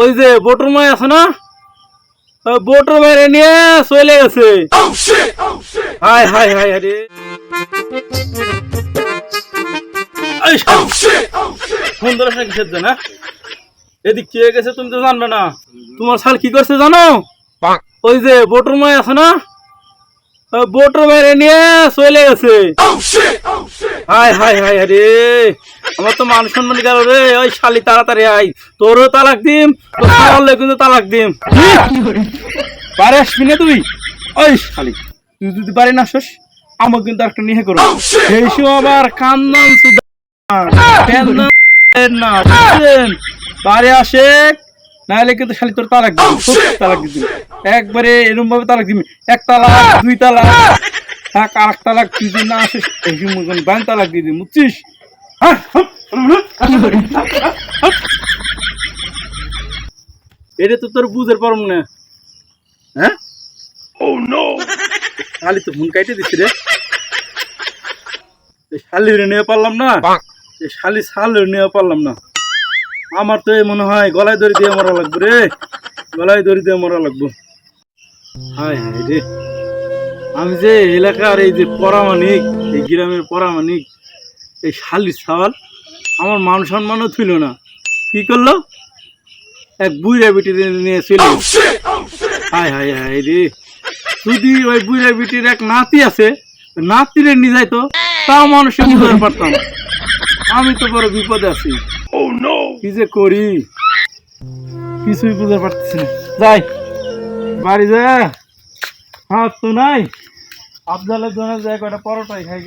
ওই যে বোটর মাই আছে না? ওই বোটর মায়ের নিয়ে চলে গেছে। হাই হাই হাই আরে এই শালা, ফোন ধরে না কিসের জন্য? হ্যাঁ? এদিক কে গেছে তুমি তো জানবে না। তোমার শাল কি করছে জানো? ওই যে বোটর মাই আছে না? ওই বোটর মায়ের নিয়ে চলে গেছে। হাই হাই হাই আরে আমার তো মান সম্মান গেল রে। ওই শালি তাড়াতাড়ি আই তোরও তালাক দিম তোর কিন্তু তালাক দিম। পারে আসবি না তুই? ওই শালি তুই যদি পারি না আসস আমাকে কিন্তু একটা নিয়ে করো। সেই সময় আবার কান্দান না পারে আসে নাহলে কিন্তু শালি তোর তালাক দিবি। তালাক দিবি। একবারে এরকম ভাবে তালাক দিবি। এক তালাক দুই তালাক। থাক আর এক তালাক তুই যদি না আসিস এই সময় কিন্তু বান তালাক দিয়ে দিবি বুঝছিস? হ্যাঁ এটা তো তোর বুঝের পারম না। হ্যাঁ? ও নো শালি তো ফোন কাইটে দিছি রে। এই শালি রে নিয়ে পারলাম না। এই শালি শাল রে নিয়ে পারলাম না। আমার তো মনে হয় গলায় দড়ি দিয়ে মরা লাগবে রে। গলায় দড়ি দিয়ে মরা লাগবে। হায় হায় রে। আমি যে এলাকার এই যে পরামানিক এই গ্রামের পরামানিক এই শালি সাওয়াল আমার মান সম্মানও ছিল না। কি করল? এক বুড়া বিটি নিয়ে ছিল হায় হায় হায় রে। যদি ওই বুড়া বিটির এক নাতি আছে নাতিরে নিয়ে যাইতো তাও মানুষের বুঝতে পারতাম আমি তো বড় বিপদে আছি। কি যে করি? কিছুই বুঝতে পারতেছি না। যাই বাড়ি যা। হাত তো নাই আফজালের জন্য যায় কয়টা পরোটাই খাই।